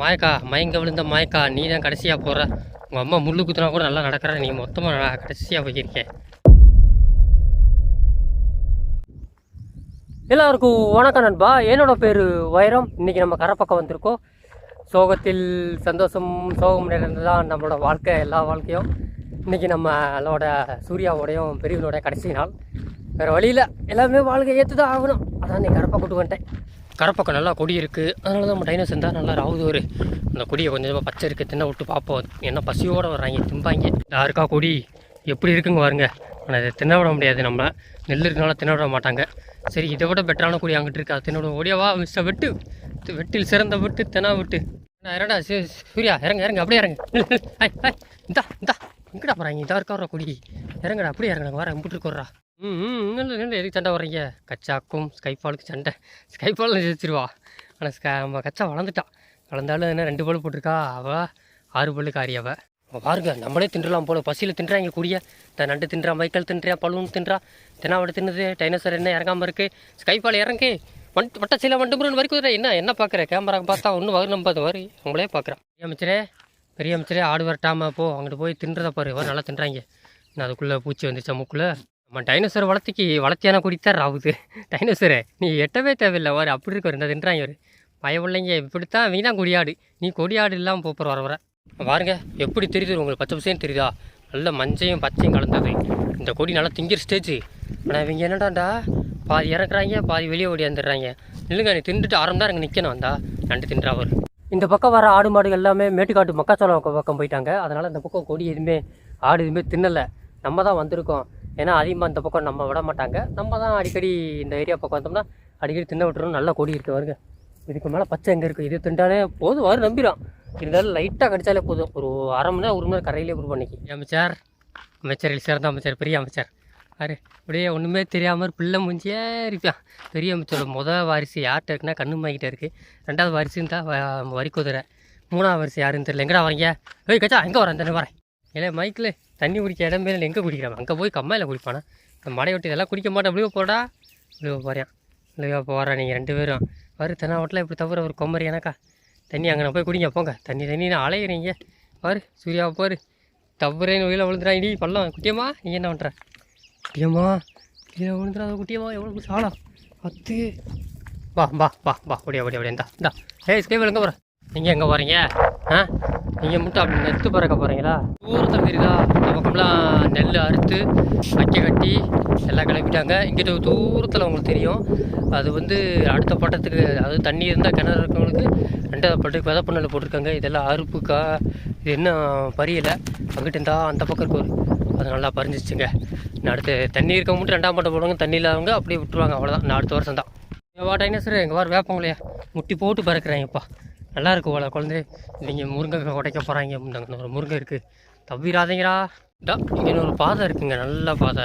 மாயக்கா மயங்க விழுந்த மாயக்கா நீ தான் கடைசியாக போகிற உங்கள் அம்மா முள்ளு குத்துனா கூட நல்லா நடக்கிற நீ மொத்தமாக கடைசியாக போயிருக்கேன் எல்லாருக்கும் வணக்கம் நண்பா. என்னோட பேர் வைரம். இன்னைக்கு நம்ம கரை பக்கம் வந்திருக்கோம். சோகத்தில் சந்தோஷம் சோகம் நிறைந்து தான் நம்மளோட வாழ்க்கை எல்லா வாழ்க்கையும். இன்னைக்கு நம்மளோட சூர்யாவோடையும் பெரியவனோட கடைசி நாள். வேறு வழியில் எல்லாமே வாழ்க்கை ஏற்று தான் ஆகணும். அதான் நீ கரப்பை கூட்டு வந்துட்டேன் கரப்பக்கம் நல்லா கொடி இருக்குது அதனால தான் நம்ம டைனோஸ் இருந்தால் நல்லா ராவுது ஒரு அந்த கொடியை கொஞ்சமாக பச்சை இருக்குது தின்ன விட்டு பார்ப்போம். என்ன பசியோடு வர்றாங்க திம்பாங்க. யாருக்கா கொடி? எப்படி இருக்குங்க பாருங்க. ஆனால் இதை தின்ன விட முடியாது நம்ம நெல் இருக்கனால தின்ன விட மாட்டாங்க. சரி இதை விட பெட்டரான கொடி அங்கிட்டு இருக்கா. தின்ன விட ஓடியாவா மிஸ்டர் வெட்டு. வெட்டில் சிறந்த வெட்டு தெனா வெட்டு. நான் இறடா சூர்யா இறங்க இறங்க அப்படியே இறங்க. ஐய் ஐய் இந்தா இந்தா. எங்கடா போகிறாங்க இதா இருக்கா கொடி. இறங்கடா அப்படியே இறங்க வர இம்பிட்டு ம் ம் நில்லு, நில்லு, எதுக்கு சண்டை வர்றீங்க? கச்சாக்கும் ஸ்கைபாலுக்கு சண்டை. ஸ்கைபால் ஜெயிச்சிருவா. ஆனால் ஸ்கை நம்ம கச்சா வளர்ந்துட்டான் வளர்ந்தாலும் என்ன ரெண்டு பல் போட்டிருக்கா? அவள் ஆறு பல்லு காரி அவள் பாருங்க நம்மளே தின்றலாம் போல. பசியில் தின்றாங்க கூடிய. த நண்டு தின்றா மைக்கேல் தின்றியா பலூன் தின்றா. தெனாவடை தின்னுது டைனோசர் என்ன இறங்காமல் இருக்கு? ஸ்கைபால் இறங்கி வண்ட் வட்ட சில வண்டு முருகன் வரைக்கும் என்ன என்ன பார்க்குற கேமரா பார்த்தா ஒன்றும் வரும் நம்ம அது வரி உங்களே பார்க்குறான் பெரிய அமைச்சரே பெரிய அமைச்சரே ஆடு வரட்டாமல் போ. அங்கிட்டு போய் தின்றதை பாரு. வர நல்லா தின்றாங்க. நான் அதுக்குள்ளே பூச்சி வந்துச்சா மூக்குள்ளே நம்ம டைனோசர் வளர்த்திக்கு வளர்த்தியான குடித்தான் ராவுது. டைனோசரை நீ எட்டவே தேவையில்லை வாரு அப்படி இருக்க இந்த தின்றாங்க ஒரு பயவில்லைங்க இப்படித்தான் நீ தான் கொடியாடு. நீ கொடியாடு இல்லாமல் போகிற வர வர. பாருங்க எப்படி தெரியுது உங்களுக்கு பச்சை பசையும் தெரியுதா? நல்ல மஞ்சையும் பச்சையும் கலந்தது. இந்த கொடி நல்லா திங்கிற ஸ்டேஜ் ஆனால் இவங்க என்னடாண்டா? பாதி இறக்குறாங்க பாதி வெளியே ஓடி வந்துடுறாங்க. இல்லைங்க நீ தின்றுட்டு ஆரம்பம் தான் எனக்கு இங்கே நிற்கணும் வந்தா. நண்டு தின்றா அவர் இந்த பக்கம் வர ஆடு மாடு எல்லாமே மேட்டுக்காட்டு மக்காச்சோளம் பக்கம் போயிட்டாங்க. அதனால் இந்த பக்கம் கொடி எதுவுமே ஆடு எதுவுமே தின்னலை. நம்ம தான் வந்திருக்கோம். ஏன்னா அதிகமாக இந்த பக்கம் நம்ம விட மாட்டாங்க. நம்ம தான் அடிக்கடி இந்த ஏரியா பக்கம் வந்தோம்னா அடிக்கடி தின்ன விட்டுரும் நல்லா கொடி இருக்குது வருங்க இதுக்கு மேலே பச்சை எங்கே இருக்குது இது திண்டாலே போதும் வரும் நம்பிடும் இருந்தாலும் லைட்டாக கடித்தாலே போதும். ஒரு அரை மணி நேரம் ஒரு மணி நேரம் கரையிலே கூட பண்ணிக்கி அமைச்சர். அமைச்சர் சிறந்த அமைச்சர். பெரிய அமைச்சர். அரு அப்படியே ஒன்றுமே தெரியாமல் பிள்ளை முஞ்சியே இருப்பான். பெரிய அமைச்சரோட முதல் வாரிசு யார்கிட்ட இருக்குன்னா கண்ணு இருக்குது ரெண்டாவது வாரிசுன்னு தான் வரி குதிரை. மூணாவது வாரிசு யாருன்னு தெரியல. எங்கடா வரீங்க ஏய் கச்சா எங்கே வரேன் தானே வரேன். இல்லை மைக்கில் தண்ணி குடிக்க இடம் மேலே எங்கே குடிக்கிறான் அங்கே போய் கம்மாயில் குடிப்பானா? இந்த மடை விட்டு இதெல்லாம் குடிக்க மாட்டேன். அப்படியே போடா. அப்படியே போகிறேன் இல்லையா போகிறேன் நீங்கள் ரெண்டு பேரும். வரு தென்னாவட்டில் இப்படி தவிர ஒரு கொம்மரி எனக்கா. தண்ணி அங்கே நான் போய் குடிங்க. போங்க. தண்ணி தண்ணி நான் அலையிறீங்க. பாரு சூர்யாவை பாரு. தவறேன்னு வெளியில் விழுந்துடா இடி பள்ளம். குட்டியம்மா நீ என்ன பண்ணுற குட்டியம்மா கீழே விழுந்துடா குட்டியம்மா எவ்வளோ சாலம் பத்து. வா வா வா வா. ஓடியா ஓடியா ஓடியா. இந்தா இந்தா. ஏய் ஸ்கேபிள் எங்கே போகிறேன் நீங்கள் எங்கே போகிறீங்க ஆ? நீங்கள் மட்டும் அப்படி நெத்து பறக்க போகிறீங்களா தூரத்தில் தெரியுதா இந்த பக்கம்லாம் நெல் அறுத்து வைக்க கட்டி எல்லாம் கிளப்பிட்டாங்க இங்கிட்ட தூரத்தில் உங்களுக்கு தெரியும். அது வந்து அடுத்த பட்டத்துக்கு அதாவது தண்ணி இருந்தால் கிணறு இருக்கவங்களுக்கு ரெண்டாவது பட்டத்துக்கு விதை பண்ணல போட்டிருக்காங்க. இதெல்லாம் அறுப்புக்கா இது என்ன பரியலை அங்கிட்ட இருந்தால் அந்த பக்கம் இருக்கு ஒரு. அது நல்லா பறிஞ்சிச்சுங்க நான் அடுத்து தண்ணி இருக்க மட்டும் ரெண்டாம் பட்டம் போடுவாங்க. தண்ணி இல்லாதவங்க அப்படியே விட்டுருவாங்க. அவ்வளோதான் நான் அடுத்த வருஷம் தான் வா டைனோசர் எங்கள் வார் வேப்பங்களையா முட்டி போட்டு பறக்கிறாங்கப்பா நல்லா இருக்கு போல குழந்தை. நீங்கள் முருங்கை உடைக்க போகிறாங்க அப்படின்னாங்க ஒரு முருங்கை இருக்குது தவிராதீங்கடா. டா இங்கே ஒரு பாதை இருக்குங்க. நல்ல பாதை.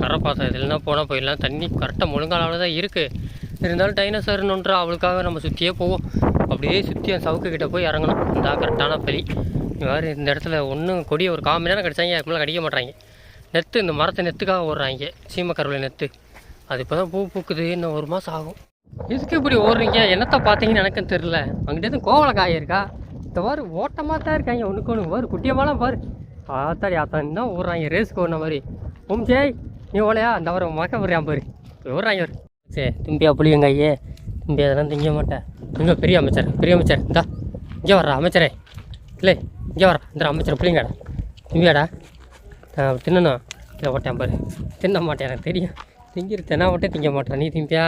கரை பாதை. இதெல்லாம் போனால் போயிடலாம் தண்ணி கரெக்டாக முழுங்காலாவில் தான் இருக்குது இருந்தாலும் டைனோசர்னுன்றா அவளுக்காக நம்ம சுற்றியே போவோம். அப்படியே சுற்றி அந்த சவுக்குக்கிட்ட போய் இறங்கணும். இந்த கரெக்டான பலி. வேறு இந்த இடத்துல ஒன்றும் கொடியை ஒரு கால் மணி நேரம் கடிச்சாங்க. அதுக்கு மேலே கடிக்க மாட்டாங்க நெத்து இந்த மரத்தை நெத்துக்காக ஓடுறாங்க. சீமக்கருவில் நெத்து. அது இப்போ தான் பூ பூக்குது. இன்னும் ஒரு மாதம் ஆகும். இதுக்கு இப்படி ஓடுறீங்க? என்னத்தை பார்த்தீங்கன்னு எனக்கும் தெரில அங்கிட்ட எதுவும் கோவலக்காய் இருக்கா? இந்த வாரு ஓட்டமாக தான் இருக்காங்க. ஒன்றுக்கு ஒன்று பாரு குட்டியமாலாம் பாரு. ஆத்தாடி ஆத்தான் தான் ஓடுறாங்க. ரேஸுக்கு ஓடுன மாதிரி. ஓம் ஜெய் நீ ஓலையா அந்த வர மக்க வர்றான் பாரு. ஓடுறாங்க ஒரு சே தும்பியா புளியங்க ஐயே தும்பி அதெல்லாம் திங்க மாட்டேன். இங்கே பெரிய அமைச்சர் பெரிய அமைச்சர். இந்தா இங்கே வர்றா அமைச்சரே. இல்லை இங்கே வர இந்த அமைச்சர் புளியங்கடா தும்பியாடா. நான் தின்னணும். இதை ஓட்டேன் பாரு. தின்ன மாட்டேன். எனக்கு தெரியும். திங்கிரு தென்னா ஓட்டே திங்க மாட்டேன். நீ திம்பியா?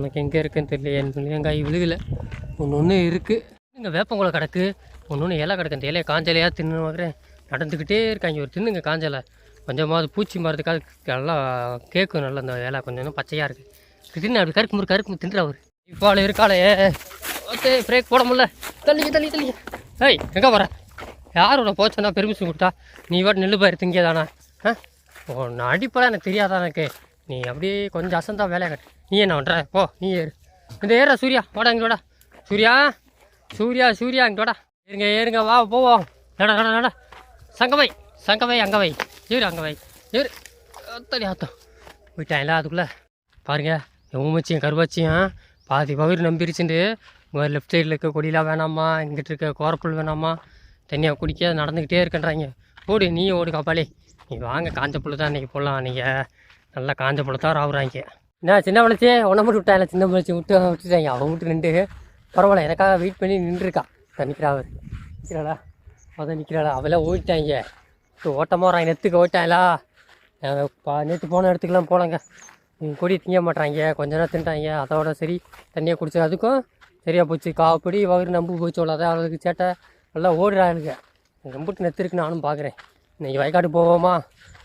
உனக்கு எங்கே இருக்குன்னு தெரியல என் புளியங்காய் விழுகலை. ஒன்று ஒன்று இருக்குது இங்கே வேப்பங்குளம் கிடக்கு. ஒன்று ஒன்று இலை கிடக்கு. அந்த இலையை காஞ்சலையாக தின்னு பார்க்குறேன் நடந்துக்கிட்டே இருக்காங்க ஒரு தின்னுங்க காஞ்சலை. கொஞ்சமாவது பூச்சி மரத்துக்காக நல்லா கேட்கும் நல்லா அந்த இலை. கொஞ்சம் இன்னும் பச்சையாக இருக்குது தின்னு அப்படி கருக்கு முறு கருக்கு தின்ற அவர். இப்பாள் இருக்காளே. ஓகே பிரேக் போட முடியல. தள்ளிக்க தள்ளி தள்ளிக்க ஏய் எங்கே வர யாரோட போச்சோன்னா பெர்மிஷன் கொடுத்தா? நீ வாட்டு நெல்லு பயிர் திங்க ஆ? ஓ நான் அடிப்பெல்லாம் எனக்கு தெரியாதா எனக்கு? நீ அப்படியே கொஞ்சம் அசந்தா வேலையை கட்டு. நீ என்ன பண்ணுற ஓ நீ ஏறு. இந்த ஏறா சூர்யா. வாடா இங்கே வாடா. சூர்யா சூர்யா சூர்யா. இங்கே வாடா. ஏறுங்க ஏறுங்க. வா போவோம். நடா நடா நடா சங்கவை சங்கவை அங்கவை. ஏறு அங்கவை. ஏறு. அத்தடி ஆத்தம் போயிட்டான் அதுக்குள்ளே. பாருங்க என் ஊமச்சியும் கருவாச்சியும் பாதி பயிர் நம்பிருச்சுட்டு லெஃப்ட் சைடில் இருக்க கொடியெலாம் வேணாமா? இங்கிட்டு இருக்க கோரப்புல் வேணாமா? தனியாக குடிக்க நடந்துக்கிட்டே இருக்கன்றாங்க. ஓடு நீ ஓடு காப்பாளி நீ வாங்க காஞ்ச புல்லு தான் இன்றைக்கி போடலாம். நீங்கள் நல்லா காஞ்ச புல்லு தான் ராவுறாங்க. என்ன சின்ன வளர்ச்சி உன்னை மட்டும் விட்டாங்க சின்ன வளர்ச்சி விட்டு விட்டுட்டாங்க. அவன் விட்டு நின்று. பரவாயில்ல எனக்காக வெயிட் பண்ணி நின்றுருக்கா. நிற்கிறா அவர். நிற்கிறாளா அதான் நிற்கிறாளா அவெல்லாம் ஓடிட்டாங்க. இப்போ ஓட்டமாக வராங்க. நெத்துக்கு ஓட்டாங்களா பா நேற்று போன இடத்துக்குலாம் போனாங்க கொடி திங்க மாட்டாங்க கொஞ்ச நேரம் தின்ட்டாங்க. அதோட சரி தண்ணியை குடிச்சு அதுக்கும் சரியாக போச்சு. காப்படி வயிறு நம்பு போச்சு. அதான் அவளுக்கு சேட்டை. நல்லா ஓடுறாளுங்க நம்பிட்டு நெத்து இருக்கு. நானும் பார்க்குறேன் இன்றைக்கி வயக்காடு போவோமா?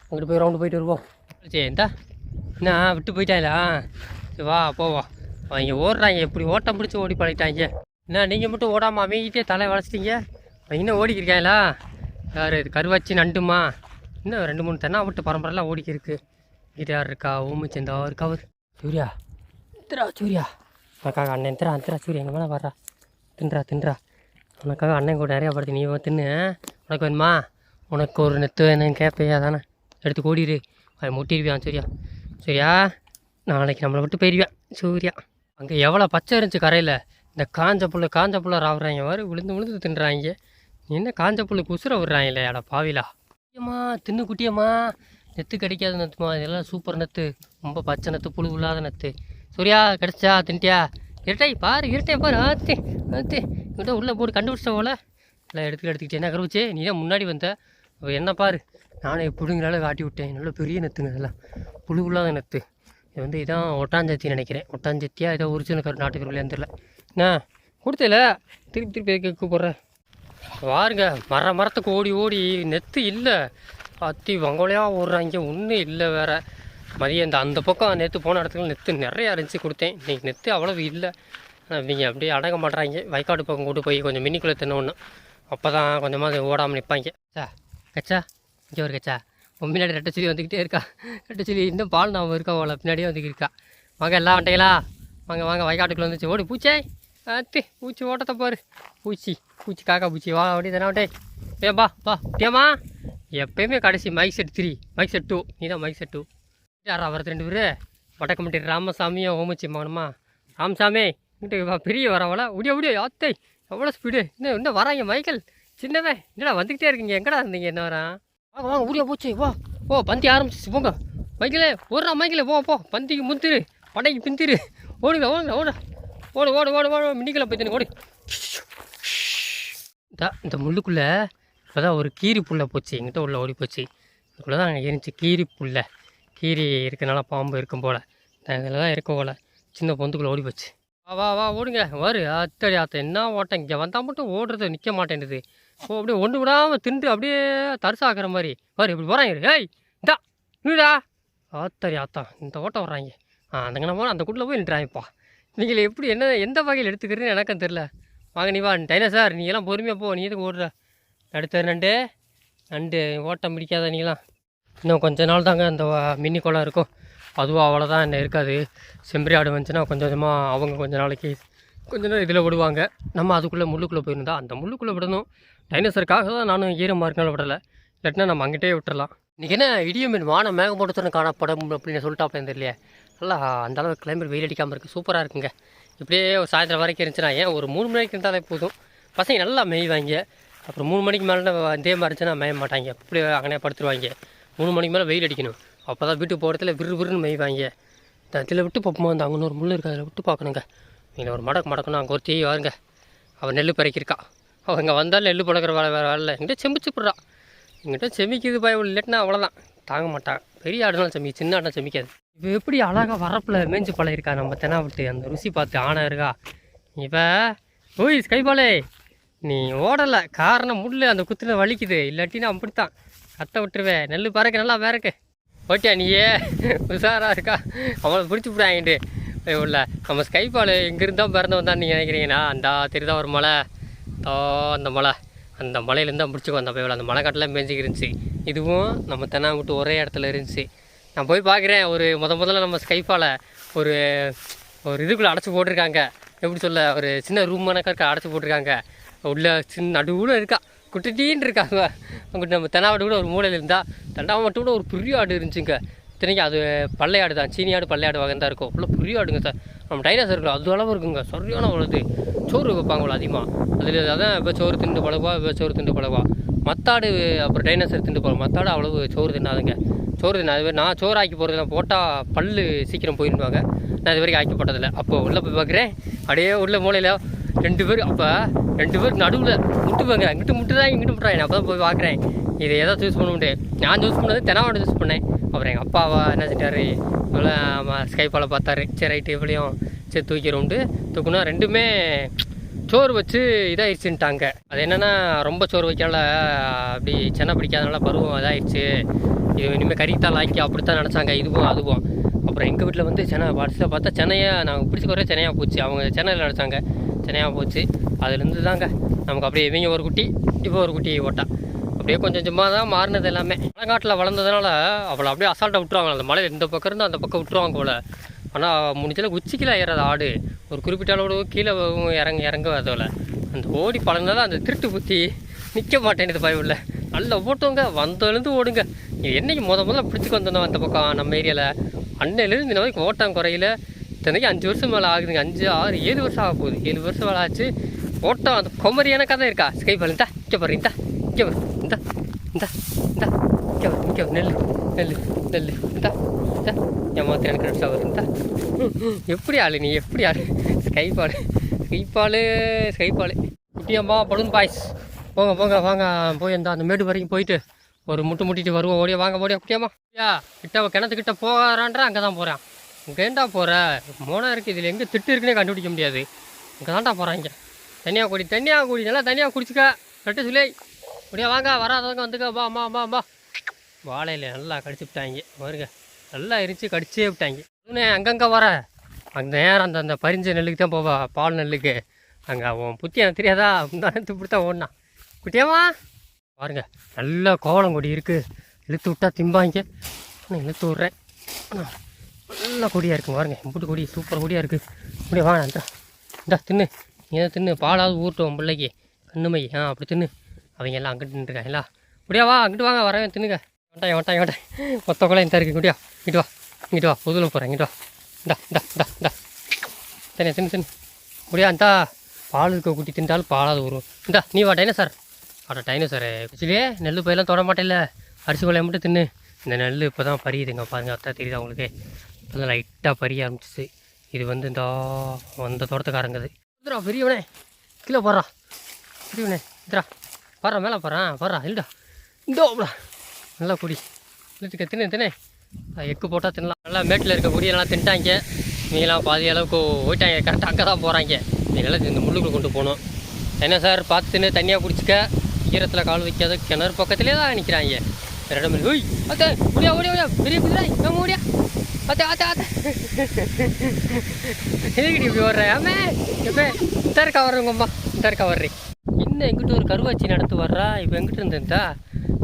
அங்கிட்டு போய் ரவுண்டு போயிட்டு வருவோம். சரி இந்தா. என்ன விட்டு போயிட்டாங்களா சரி வா போவா அவங்க ஓடுறாங்க எப்படி ஓட்டம் பிடிச்சி ஓடி பழகிட்டாங்க. என்ன நீங்கள் மட்டும் ஓடாமல் அமைகிட்டே தலை வளச்சிட்டீங்க அவங்க இன்னும் ஓடிக்கிருக்காங்களா யார் இது கருவாச்சி நண்டுமா? இன்னும் ரெண்டு மூணு தென்னாவட்டு பரம்பரைலாம் பரம்பரெல்லாம் ஓடிக்கிருக்கு இது யார் இருக்கா ஓமிச்சந்தா இருக்கா அவர்? சூர்யா. திரா சூர்யா. உனக்காக அண்ணன் திரா திரா சூர்யா எங்கள் மேலே வர்றா தின்றா தின்றா. உனக்காக அண்ணன் கூட நிறையா படுத்து நீ தின்னு. உனக்கு வேணுமா? உனக்கு ஒரு நெத்து வேணும்னு கேட்பையா தானே எடுத்து கூடிடு அதை முட்டிடுவியான் சூர்யா. சரியா நாளைக்கு நம்மளை விட்டு போயிடுவேன் சூர்யா அங்கே எவ்வளோ பச்சை இருந்துச்சு கரையில்? இந்த காஞ்ச புல்லு காஞ்ச புல்ல ராவுறாங்க வர விழுந்து விழுந்து தின்றாங்க. என்ன காஞ்ச புல்லுக்கு உசுர விடுறாங்களே அட பாவிலா குட்டியம்மா தின்னு குட்டியம்மா. நெத்து கிடைக்காத நத்துமா இதெல்லாம் சூப்பர் நெத்து. ரொம்ப பச்சை நெத்து புழு இல்லாத நெத்து. சூர்யா கிடைச்சா தின்ட்டியா? இரட்டை பாரு இரட்டை பாரு ஆத்தி ஆத்தி. இங்கிட்ட உள்ளே போட்டு கண்டுபிடிச்ச போல. எல்லாம் எடுத்துக்கிட்டு எடுத்துக்கிட்டு என்ன கருவுச்சே? நீ தான் முன்னாடி வந்த. அவ என்ன பாரு நானே எப்படிங்கிறால காட்டி விட்டேன். நல்ல பெரிய நெத்துங்க இதெல்லாம். புழு நெத்து. இது வந்து இதான் ஒட்டாஞ்சத்தி நினைக்கிறேன். ஒட்டாஞ்சத்தியா ஏதோ ஒரிஜினல் கரு நாட்டுக்கு இல்லையான்னு என்ன? கொடுத்தல? திருப்பி திருப்பி எதுக்கு கூப்பிட்றேன் பாருங்க மர மரத்துக்கு ஓடி ஓடி நெத்து இல்லை. அத்தி வங்கோலையாக ஓடுறாங்க ஒன்றும் இல்லை வேறு. மதியம் இந்த அந்த பக்கம் நேற்று போன இடத்துல நெத்து நிறையா இருந்துச்சு கொடுத்தேன். இன்றைக்கி நெத்து அவ்வளவு இல்லை. நீங்கள் அப்படியே அடங்க மாட்றாங்க. வயக்காடு பக்கம் கூட்டு போய் கொஞ்சம் மின்னிக்குள்ளே தின்னொன்று அப்போ தான் கொஞ்சமாக ஓடாமல் நிற்பாங்க கச்சா கச்சா. இங்கே ஒரு கச்சா. உன் பின்னாடி ரெட்டை சொல்லி வந்துக்கிட்டே இருக்கா. ரெட்டை சொல்லி இன்னும் பால் நான் இருக்கா அவளை பின்னாடியே வந்து இருக்கா. வாங்க எல்லாம் வந்துட்டீங்களா வாங்க வாங்க வயக்காட்டுக்குள்ளே வந்துச்சு. ஓடி பூச்சே. அத்து பூச்சி ஓட்டத்தை பாரு. பூச்சி பூச்சி காக்கா பூச்சி. வா அப்படி தானே விட்டே ஏ பா பா டேமா எப்பயுமே கடைசி mic set three mic set two நீ தான் மைக் செட் டூ யாரா வரது ரெண்டு பேர்? வடக்கம்பட்டி ராமசாமியும் ஓமச்சி மகனுமா? ராமசாமி இங்கிட்ட பெரிய வரவள உடிய உடிய யாத்தை. எவ்வளோ ஸ்பீடு இன்னும் இன்னும் வராங்க மைக்கேல் சின்னவன் என்னடா வந்துக்கிட்டே இருக்கீங்க? எங்கடா இருந்தீங்க? என்ன வரான்? வாங்க வாங்க ஊரில் போச்சு. வா ஓ பந்தி ஆரம்பிச்சிச்சு. போங்க. மைக்கிலே ஓடுறா மைக்கிலே போ போ பந்திக்கு முந்திரு. படைக்கு பிந்திரு. ஓடுங்க ஓடுங்க ஓடு ஓடு ஓடு ஓடு ஓடு. மின்னிக்கல போய் ஓடு. இந்த முள்ளுக்குள்ளே இப்போ தான் ஒரு கீரி புல்லை போச்சு. எங்கிட்ட உள்ள ஓடி போச்சு. இதுக்குள்ளே தான் அங்கே இருந்துச்சு கீரி புல்லை. கீரி இருக்கனால பாம்பு இருக்கும் போல். இதில் தான் இருக்க போல். சின்ன பொந்துக்குள்ளே ஓடி போச்சு. வா வா வா ஓடுங்க. வரு அத்தடி ஆத்த என்ன ஓட்டம்? இங்கே வந்தால் மட்டும் ஓடுறது நிற்க மாட்டேன்டுது ஓ அப்படியே ஒன்று விடாமல் திண்டு அப்படியே தரிசாக்குற மாதிரி. வரு இப்படி போகிறாங்க ஏய் இந்தா நீடா ஆத்தரி ஆத்தா இந்த ஓட்டம் வர்றாங்க. ஆ அந்தங்கன போனால் அந்த கூட்டில் போய் நின்றாங்கப்பா நீங்கள் எப்படி என்ன எந்த வகையில் எடுத்துக்கிறேன்னு எனக்கும் தெரில வாங்க நீ வா டைனோசார் நீ எல்லாம் பொறுமையாக போ நீ எதுக்கு ஓடுற? நடுத்தர் நண்டு. நண்டு ஓட்டம் பிடிக்காத நீலாம் இன்னும் கொஞ்ச நாள் தாங்க அந்த மின்னி குளம் இருக்கும். அதுவும் அவ்வளோதான் என்ன இருக்காது. செம்பரி ஆடு வந்துச்சுன்னா கொஞ்சம் கொஞ்சமாக அவங்க கொஞ்ச நாளைக்கு கொஞ்ச நேரம் இதில் விடுவாங்க. நம்ம அதுக்குள்ளே முள்ளுக்குள்ளே போயிருந்தா அந்த முள்ளுக்குள்ளே விடணும். டைனோசருக்காக தான் நானும் ஈரமாக இருக்கனால விடலை. இல்லாட்டினா நம்ம அங்கிட்டே விட்டுறலாம். இன்றைக்கி என்ன இடியும் மீன் வானம் மேகமூட்டத்துடன் காணப்படும் அப்படின்னு சொல்லிட்டாப்ல தெரியலையே. நல்லா அந்த அளவுக்கு கிளைமேட் வெயில் அடிக்காமல் இருக்குது சூப்பராக இருக்குங்க. இப்படியே சாயந்தரம் வரைக்கும் இருந்துச்சுன்னா ஏன் ஒரு மூணு மணிக்கு இருந்தாலே போதும். பசங்க நல்லா மேய்வாங்க. அப்புறம் மூணு மணிக்கு மேலே இதே மாதிரி இருந்துச்சுன்னா மேய மாட்டாங்க. அப்படியே அங்கனே படுத்துருவாங்க. மூணு மணிக்கு மேலே வெயில் அடிக்கணும். அப்போ தான் வீட்டுக்கு போகிறதுல விறு விறுன்னு மேய்வாங்க. இந்த விட்டு பார்ப்போமா அந்த அங்கே ஒரு முள் இருக்குது அதில் விட்டு பார்க்கணுங்க. நீங்கள் ஒரு மடக்கு மடக்கணும் அங்கே ஒரு தீ வாருங்க. அவள் நெல் பறக்கிருக்கா. அவள் இங்கே வந்தாலும் நெல் பழக்கிற வேலை வேறு வேலை இல்லை. எங்கிட்ட செமிச்சு போடுறா. எங்கிட்ட செமிக்குது பயம் இல்லைன்னா அவ்வளோதான் தாங்க மாட்டான் பெரிய ஆடுனாலும் செமிக்கு சின்ன ஆடுனா செமிக்காது. இப்போ எப்படி அழகாக வரப்பில் மேய்ஞ்சு பழகிருக்கா நம்ம தெனா விட்டு அந்த ருசி பார்த்து ஆனா இருக்கா? இப்போ ஓய் ஸ்கைபாலே நீ ஓடலை. காரணம் முள்ளு அந்த குத்துல வலிக்குது. இல்லாட்டினா அப்படித்தான். கத்த விட்டுருவேன் நெல் பறக்க நல்லா வேறக்கு. ஓட்டியா நீயே? உஷாரா இருக்கா? அவளை பிடிச்சி விடாங்கிட்டு உள்ள நம்ம ஸ்கைபால் எங்கேருந்து தான் பிறந்து தான் நீங்கள் நினைக்கிறீங்கன்னா அந்த தெரியுதா ஒரு மலை. தோ அந்த மலை. அந்த மலையிலேருந்து தான் பிடிச்சிக்கோ அந்த பயவில் அந்த மலை காட்டில் மேய்ஞ்சிக்கு இருந்துச்சு. இதுவும் நம்ம தென்னா விட்டு ஒரே இடத்துல இருந்துச்சு. நான் போய் பார்க்குறேன். ஒரு முத முதல்ல நம்ம ஸ்கைஃபால் ஒரு ஒரு இதுக்குள்ளே அடைச்சி போட்டிருக்காங்க. எப்படி சொல்ல? ஒரு சின்ன ரூம் கணக்காக அடைச்சி போட்டிருக்காங்க. உள்ள சின்ன நடுவில் இருக்கா. குட்டிட்டின்னு இருக்காங்க அங்கிட்ட நம்ம தெனாவடு கூட ஒரு மூலையில் இருந்தால் தண்டாவை மட்டும் கூட ஒரு பெரிய ஆடு இருந்துச்சுங்க. இத்தனைக்கு அது பள்ளையாடு தான். சீனி ஆடு பள்ளையாடு வகை தான் இருக்கும். அவ்வளோ பெரிய ஆடுங்க சார். நம்ம டைனோசர் இருக்கும் அது அளவு இருக்குங்க. சரியான உள்ளது சோறு வைப்பாங்களோ அதிகமாக அதில் அதான் இப்போ சோறு திண்டு பழகுவா இப்போ சோறு திண்டு பழகுவா. மத்தாடு அப்புறம் டைனோசர் திண்டு போகலாம் மத்தாடு அவ்வளவு சோறு தின்னாதுங்க. சோறு தின்னா அது நான் சோறு ஆக்கி போகிறதுல போட்டால் பல்லு சீக்கிரம் போயிருவாங்க நான் இது வரைக்கும் ஆக்கி போட்டதில்லை. அப்போ உள்ளே போய் பார்க்குறேன். அப்படியே உள்ள மூலையில் ரெண்டு பேரும் அப்போ ரெண்டு பேருக்கு நடுவில் முட்டுவாங்க. இங்கிட்டு முட்டு தான் இங்கிட்டு முட்டுறாங்க அப்போ தான் போய் பார்க்குறேன் இதை எதை சூஸ் பண்ண முடியும் நான் சூஸ் பண்ணது தெனாவோட சூஸ் பண்ணேன். அப்புறம் எங்கள் அப்பாவா என்ன செஞ்சார்? இவ்வளோ ஸ்கைப்பால் பார்த்தாரு. சரி ரைட்டு இவ்வளையும் சரி தூக்கிறோண்டு தூக்குனா ரெண்டுமே சோறு வச்சு இதாகிடுச்சுன்ட்டாங்க அது என்னென்னா ரொம்ப சோறு வைக்கல. அப்படி சென்னை பிடிக்காதனால பருவம் இதாகிடுச்சு இது இனிமேல் கறித்தால் ஆக்கி அப்படித்தான் நினச்சாங்க. இதுவும் அதுவும். அப்புறம் எங்கள் வீட்டில் வந்து சென்னை படத்தில் பார்த்தா சென்னையை நாங்கள் பிடிச்ச குறைய சென்னையாக போச்சு. அவங்க சென்னையில் நினச்சாங்க. சென்னையாக போச்சு. அதுலேருந்து தாங்க நமக்கு அப்படியே இவங்க ஒரு குட்டி இப்போ ஒரு குட்டி ஓட்டா. அப்படியே கொஞ்சம் கொஞ்சமாக தான் மாறினது எல்லாமே. மலைக்காட்டில் வளர்ந்ததுனால அவளை அப்படியே அசால்ட்டாக விட்டுருவாங்க. அந்த மலை இந்த பக்கம் இருந்து அந்த பக்கம் விட்டுருவாங்க போல. ஆனால் முடிஞ்சதில் உச்சிக்கில் ஏறாது ஆடு. ஒரு குறிப்பிட்ட அளவு கீழே இறங்க இறங்க அதோல அந்த ஓடி பழந்தா அந்த திருட்டு புத்தி நிற்க மாட்டேங்குது பயமில்ல நல்லா ஓட்டுங்க வந்ததுலேருந்து ஓடுங்க. என்னைக்கு முத முதல்ல பிடிச்சிக்கு வந்தோம் அந்த பக்கம் நம்ம ஏரியாவில் அன்னையிலேருந்து இந்த மாதிரி ஓட்டம் குறையில. இத்தனைக்கு அஞ்சு வருஷம் மேலே ஆகுதுங்க. அஞ்சு ஆறு ஏழு வருஷம் ஆக போகுது. ஏழு வருஷம் மேலே ஆச்சு. ஓட்டம் அந்த குமரியான கதை இருக்கா? ஸ்கை பால் இந்தா இங்கே பாரு இந்தா இங்கே பாரு இந்தா இந்தா இந்தா இங்கே பாரு இங்கே நெல் நெல் நெல் இந்தா இந்தா. என் எனக்கு நிமிஷம் வரும் இந்தா. எப்படி ஆளு நீ? எப்படி ஆளு? Sky ball sky ball sky ball Kuttiyamma balloon boys போங்க போங்க வாங்க. போய் அந்த அந்த மேடு வரைக்கும் போயிட்டு ஒரு முட்டு முட்டிட்டு வருவோம். ஓடியா வாங்க ஓடியா குட்டியம்மா ஐயா கிட்ட கிணத்துக்கிட்ட போகிறான்ற அங்கே தான் போகிறேன் இங்கே ஏன்டா போகிற மோனா இருக்குது இதில் எங்கே திட்டு இருக்குன்னே கண்டுபிடிக்க முடியாது. இங்கே தான்டா போகிறாங்க தனியாக குடி தனியாக குடி நல்லா தனியாக குடிச்சுக்கா. கட்டு சொல்லி. அப்படியே வாங்க வராதவங்க வந்துக்க. பா அம்மா அம்மா அம்மா வாழையில் நல்லா கடிச்சு விட்டாங்க. பாருங்க. நல்லா எரிச்சு கடிச்சே விட்டாங்க. இன்னும் அங்கங்கே வர. அந்த நேரம் அந்த அந்த பரிஞ்ச நெல்லுக்கு தான் போவா. பால் நெல்லுக்கு. அங்கே உன் புத்தி எனக்கு தெரியாதா? முந்தானத்து இப்படி தான் ஓடினான். குட்டியாமா பாருங்க. நல்லா கோலம் கொடி இருக்குது இழுத்து விட்டா திம்பாங்க. நான் இழுத்து விட்றேன். நல்ல கொடியாக இருக்குது பாருங்க. இம்புட்டு கொடி. சூப்பர் கொடியாக இருக்குது அப்படியே வாங்க இந்த. இந்தா தின்னு. நீ தின்னு பாலாவது ஊர்ட்டோம் பிள்ளைக்கு. கண்ணுமை ஆ அப்படி தின்னு. அவங்க எல்லாம் அங்கிட்டு நின்றுருக்காங்களா இப்படியா வா அங்கிட்டு வாங்க வரவே தின்னுங்க வட்டாய் வட்டாய் வட்டாய் மொத்த கொலை இந்த இருக்கு குடியா. இங்கிட்டு வா இங்கிட்டு வா புதுல போகிறேன் இங்கிட்டு வா. இந்தா இந்தா இந்தா இந்தா. தின்னு தின்னு தின்னு. முடியா இந்தா. பால் இருக்க குட்டி தின்றாலும் பாலாவது வரும் இந்தா நீ வா டைனோசார் அட டைனோசார் குச்சிலே நெல் பயிரெலாம் தொட மாட்டேல்ல. அரிசி கொலையை மட்டும் தின்னு. இந்த நெல் இப்போ தான் பறியுதுங்க பாருங்க அத்தா தெரியுது அவங்களுக்கு இப்போ தான் லைட்டாக பறிய ஆரம்பிச்சிச்சு. இது வந்து இந்த அந்த தோட்டத்துக்காரங்குது இதுரா பெரியவனே. கீழே போடுறா பெரியவனே இதுரா பாடுறா மேலே போடுறான் பாடுறா இல்லைடா இந்தோடா நல்லா குடி. இல்லத்துக்கு தின்னு தின்னு. எக்கு போட்டால் தின்னலாம். நல்லா மேட்டில் இருக்க குடியெல்லாம் தின்ட்டாங்க. நீங்களாம் பாதி அளவுக்கு போயிட்டாங்க. கரெக்டாக அங்கே தான் போகிறாங்க நீங்களாம் இந்த முள்ளுக்குள் கொண்டு போகணும். என்ன சார் பார்த்து தின்னு தனியாக குடிச்சிக்க. ஈரத்தில் கால் வைக்காத கிணறு பக்கத்துலேயே தான் நிற்கிறாங்க. ரெண்டு மணி ஓய் அத்தா ஓடியா ஓடியா ஓடியா பெரிய குதிரை நம்ம ஓடியா அத்தா அத்தா அத்தா எதுக்கிட்டு இப்படி வர்றேன் ஆமே எப்போ இந்த இருக்கா வர்றேங்கம்மா இந்த இன்னும் எங்கிட்ட ஒரு கருவாச்சி நடத்து வர்றா இப்போ எங்கிட்ட இருந்தேன்டா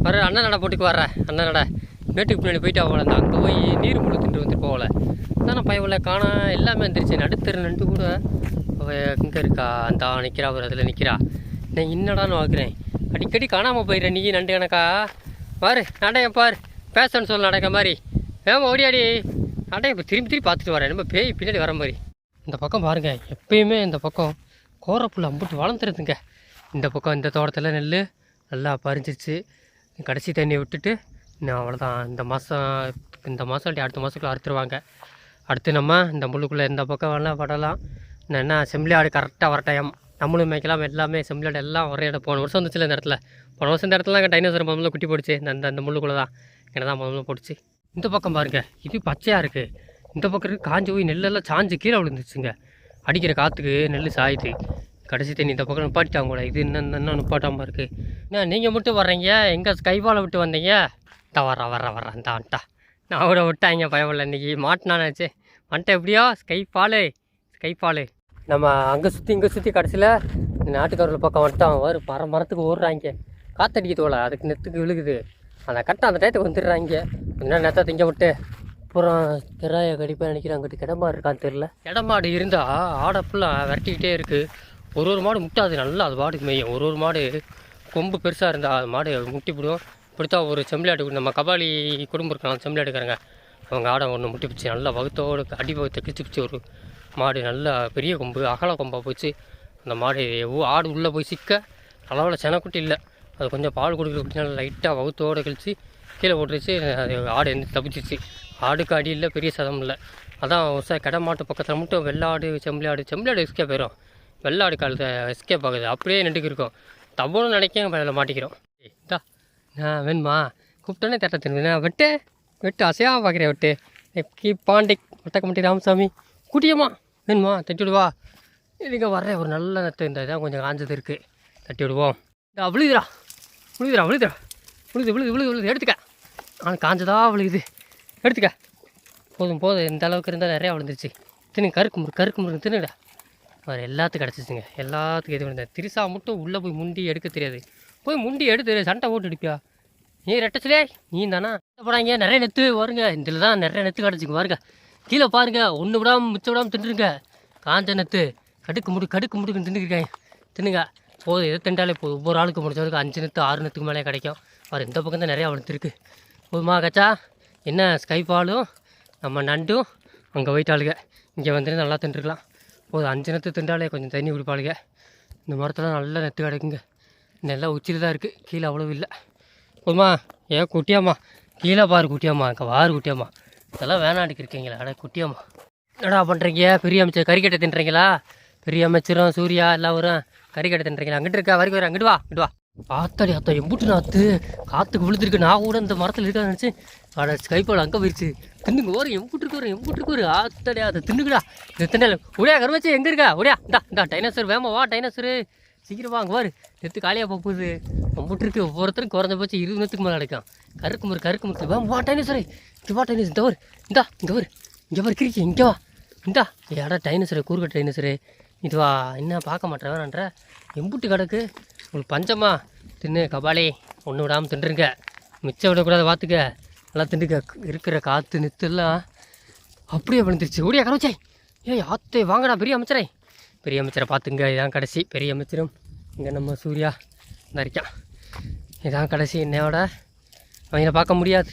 வர அண்ணன் நட போட்டுக்கு வர்ற அண்ணா நட மேட்டுக்கு பின்னாடி போயிட்டு அவளை அந்த அங்கே போய் நீர் முழு தின்று வந்துட்டு போகல தானே பயவில் காணா எல்லாமே வந்துருச்சு நடுத்தரு நண்டு கூட அவள் எங்கே இருக்கா அந்த நிற்கிறா அவர் அதில் நிற்கிறா நான் என்னடான்னு பார்க்குறேன் அடிக்கடி காணாமல் போயிடுறேன் நீ நண்டு கணக்கா பாரு நடைய பாரு. பேசன்னு சொல்லு நடக்க மாதிரி. ஏமா ஓடியாடி நாடகம் இப்போ திரும்பி திரும்பி பார்த்துட்டு வரேன் நம்ம பேய் பின்னாடி வர மாதிரி. இந்த பக்கம் பாருங்கள் எப்பயுமே இந்த பக்கம் கோரப்புல் அம்புட்டு வளர்ந்துருதுங்க. இந்த பக்கம் இந்த தோட்டத்தில் நெல் நல்லா பறிஞ்சிருச்சு. கடைசி தண்ணியை விட்டுட்டு இன்னும் அவ்வளோதான் இந்த மாதம் இந்த மாதம் இல்லாட்டி அடுத்த மாதத்துக்குள்ள அறுத்துருவாங்க. அடுத்து நம்ம இந்த முள்ளுக்குள்ளே இந்த பக்கம் வேணால் படலாம். என்ன செம்பிளி ஆடு கரெக்டாக வர டைம் நம்மளும் மேய்க்கலாம் எல்லாமே செம்பிளி ஆடு எல்லாம் ஒரே இடம் போன வருஷம் வந்துச்சுல இந்த இடத்துல. போன வருஷம் இந்த இடத்துல தான் டைனோசர் முதல்ல குட்டி போடுச்சு. அந்த அந்த முள்ளுக்குள்ளே தான். என்ன தான் முதல்ல போடுச்சு. இந்த பக்கம் பாருங்க. இது பச்சையாக இருக்குது இந்த பக்கம் இருக்குது காஞ்சி போய் நெல்லெல்லாம் சாஞ்சு கீழே விழுந்துச்சுங்க அடிக்கிற காற்றுக்கு நெல் சாயுது. கடைசி தண்ணி இந்த பக்கம் நிப்பாட்டிட்டாங்க கூட இது இன்னும் இன்னும் நிப்பாட்டாமல் இருக்குது என்ன நீங்கள் மட்டும் வர்றீங்க? எங்கே ஸ்கைபாலை விட்டு வந்தீங்க? இந்த வர வர்றா வர்றா. இந்த வந்துட்டா நான் கூட விட்டாங்க பயமில்லை இன்னைக்கு. மாட்டினானாச்சு வந்துட்டேன் எப்படியோ? ஸ்கை பாலு ஸ்கை நம்ம அங்கே சுற்றி இங்கே சுற்றி கடைசியில் இந்த நாட்டுக்காரர்கள் பக்கம் வந்துட்டான் வரு மர மரத்துக்கு ஓடுறாங்க. காத்தடிக்குது அதுக்கு நெத்துக்கு விழுகுது. அந்த கரெக்டாக அந்த டயத்துக்கு வந்துடுறாங்க. கொஞ்ச நெத்தை திங்க விட்டு அப்புறம் திராய கடிப்பாக நினைக்கிறேன். அங்கிட்டு கிடமாடு இருக்கான்னு தெரில கிடமாடு இருந்தால் ஆடை ஃபுல்லாக விரட்டிக்கிட்டே இருக்குது ஒரு ஒரு மாடு முட்டாது நல்லா அது மாடுக்கு மேயும். ஒரு ஒரு மாடு கொம்பு பெருசாக இருந்தால் அது மாடு முட்டி போடும். இப்படித்தான் ஒரு செம்பிளாட்டு நம்ம கபாலி குடும்பம் இருக்கலாம் செம்பிளாட்டுக்காரங்க அவங்க ஆடை ஒன்று முட்டி பிடிச்சி நல்லா வகுத்தோடு அடி வகுத்த பிச்சு பிடிச்சி ஒரு மாடு நல்லா பெரிய கொம்பு அகல கொம்பாக போச்சு. அந்த மாடு ஆடு உள்ளே போய் சிக்க அளவில் செனக்குட்டி இல்லை. அது கொஞ்சம் பால் கொடுக்குற குட்டி லைட்டாக வகுத்தோடு கழிச்சு கீழே போட்டுருச்சு. அது ஆடு எந்த தப்பிச்சிச்சு ஆடுக்கு அடி இல்லை பெரிய சதம் இல்லை. அதான் ஒரு சார் கடை மாட்டு பக்கத்தில் மட்டும் வெள்ளாடு செம்பிளாடு செம்பிளாடு எஸ்கேப் போயிடும் வெள்ளாடு காலத்தை எஸ்கேப் ஆகுது. அப்படியே நின்றுக்கு இருக்கும். தப்போன்னு நினைக்க அதில் மாட்டிக்கிறோம். ஏய், நான் வேணுமா? கூப்பிட்டோன்னே தட்ட திரும்பி வெட்டு வெட்டு அசையாக பார்க்குறேன் வெட்டு. கி பாண்டி வட்டக்கமட்டி ராமசாமி குட்டியம்மா வேணுமா? தட்டி விடுவா. இதுங்க வர்றேன். ஒரு நல்ல நட்டு இந்த இதான் கொஞ்சம் காஞ்சது இருக்குது தட்டி விடுவோம். இந்த விழுதுடா விழுதுடா. விழுது விழுது விழுது விழுது. எடுத்துக்க. ஆனால் காஞ்சதா விழுகுது. எடுத்துக்க. போதும் போதும். இந்த அளவுக்கு இருந்தால் நிறையா விழுந்துருச்சு. தின்னு கருக்கு முறு கருக்கு முருங்க தின்னுடா வேறு எல்லாத்துக்கும் கிடச்சிச்சுங்க. எல்லாத்துக்கும் எது விழுந்தேன் திரிசா மட்டும் உள்ளே போய் முண்டி எடுக்க தெரியாது. போய் முண்டி எடுத்து சண்டை போட்டு அடிப்பியா நீ ரெட்டச்சிலே நீ தானா? போடாங்க. நிறைய நெத்து வருங்க. இதில் தான் நிறைய நெத்து கிடச்சிங்க பாருங்க. கீழே பாருங்க. ஒன்று விடாமல் மிச்சம் விடாமல் தின்னுருங்க. காஞ்ச நெத்து. கடுக்கு முடி கடுக்கு முடுக்குன்னு தின்னுருக்காங்க தின்னுங்க. போதும் எதை திண்டாலே போதும். ஒவ்வொரு ஆளுக்கு முடிச்சவருக்கு அஞ்சு நிறுத்து ஆறு நிறுத்துக்கு மேலே கிடைக்கும். அவர் இந்த பக்கம் தான் நிறையா வளர்த்துருக்கு போதுமா கச்சா என்ன ஸ்கைஃபாலும் நம்ம நண்டும் அங்கே போயிட்டாளுங்க இங்கே வந்துட்டு நல்லா தின்றுக்கலாம் போதும் அஞ்சு நிறுத்து திண்டாலே கொஞ்சம் தண்ணி குடிப்பாளுங்க இந்த மரத்தில் நல்ல நெத்து கிடக்குங்க. நல்லா உச்சியில் தான் இருக்குது கீழே அவ்வளோ இல்லை. போதுமா ஏன் குட்டியாம்மா. கீழே பாரு குட்டியாம்மா. அங்கே வாரு குட்டியாம்மா. இதெல்லாம் வேணாண்டுக்கு இருக்கீங்களா. அட குட்டியாம்மா. என்னடா பண்ணுறீங்க பெரிய அமைச்சர் கறிக்கட்டை தின்றீங்களா? பெரிய அமைச்சரும் சூர்யா எல்லாரும் கடை தின்றீங்களா அங்கிட்டு இருக்கா? வரைக்கும் வர அங்கிட்டு வா இங்கிட்டு வா. ஆத்தாடி ஆத்தா எம்புட்டு நாத்து. காற்றுக்கு விழுந்துருக்கு. நான் கூட இந்த மரத்தில் இருக்கா நினச்சி அட கைப்பால் அங்கே போயிடுச்சு தின்னுங்க ஒரு எம்புட்டு இருக்கு ஒரு எம்புட்டு இருக்கு ஒரு ஆத்தாடி அதை தின்னுக்குடா இது தின்னல உடையா கருவச்சு எங்கே இருக்கா? ஒடியா இந்தா இந்தா டைனோசர் வேமா வா டைனோசர் சீக்கிரம் வாங்க பாரு. நெத்து காலியாக போகுது. கம்ப்யூட்டர் இருக்கு. ஒவ்வொருத்தரும் போச்சு இருபது நேரத்துக்கு மேலே அடைக்கும் கருக்கு முறை கருக்கு முறை வா வா டைனோசரே இங்கே வா டைனோசர் இந்த ஒரு இந்தா இந்த ஒரு இங்கே வரு கிரிக்கி இங்கே வா. இந்தா. ஏடா டைனோசரு கூறுக டைனோசரு இதுவா என்ன பார்க்க மாட்டேன் வேணான்ற எம்புட்டு கிடக்கு. உங்களுக்கு பஞ்சமா? தின்னு கபாலே. ஒன்று விடாமல் தின்றுங்க மிச்சம் விடக்கூடாது பார்த்துக்க நல்லா தின்னுக்க இருக்கிற காற்று நித்துலாம் அப்படியே விழுந்துருச்சு. ஓடியா கரவச்சாய் ஏய் ஆத்தே வாங்கடா பெரிய அமைச்சரே. பெரிய அமைச்சரை பார்த்துங்க இதான் கடைசி. பெரிய அமைச்சரும் இங்கே நம்ம சூர்யா இந்த இருக்கான். இதான் கடைசி என்னையோட. அவங்கள பார்க்க முடியாது.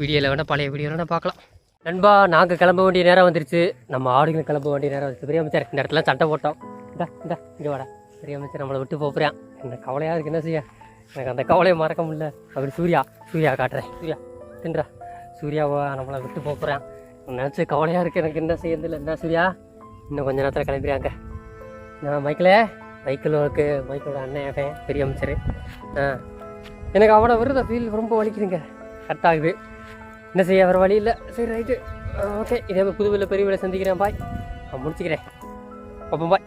வீடியோவில் வேணால் பழைய வீடியோவில் வேணால் பார்க்கலாம். நண்பா நாங்கள் கிளம்ப வேண்டிய நேரம் வந்துருச்சு. நம்ம ஆடுகளும் கிளம்ப வேண்டிய நேரம் வந்துருச்சு. பெரிய அமைச்சர் இந்த இடத்துல சண்டை போட்டோம். இந்தா இந்தா இங்கே வாடா. பெரிய அமைச்சர் நம்மளை விட்டு போகிறான் இந்த கவலையாக இருக்கு என்ன செய்ய? எனக்கு அந்த கவலையை மறக்க முடியல. அப்படி சூர்யா சூர்யா காட்டுறேன். சூர்யா தின்றா சூர்யாவை நம்மளை விட்டு போகிறான் நினச்சி கவலையாக இருக்குது எனக்கு என்ன செய்யறதில்ல என்ன சூர்யா இன்னும் கொஞ்ச நேரத்தில் கிளம்பிடுறாங்க. நான் மைக்கில் மைக்கிளுக்கு மைக்கிளோட அண்ணன் அவன் பெரிய அமைச்சர். ஆ. எனக்கு அவனை விருத ஃபீல் ரொம்ப வலிக்குதுங்க. கரெக்டாகுது என்ன செய்ய வர வழி இல்லை. சரி ரைட்டு ஓகே இதே மாதிரி புது பெரிய வேலை சந்திக்கிறேன். பாய் நான் முடிச்சுக்கிறேன். அப்போ பாய்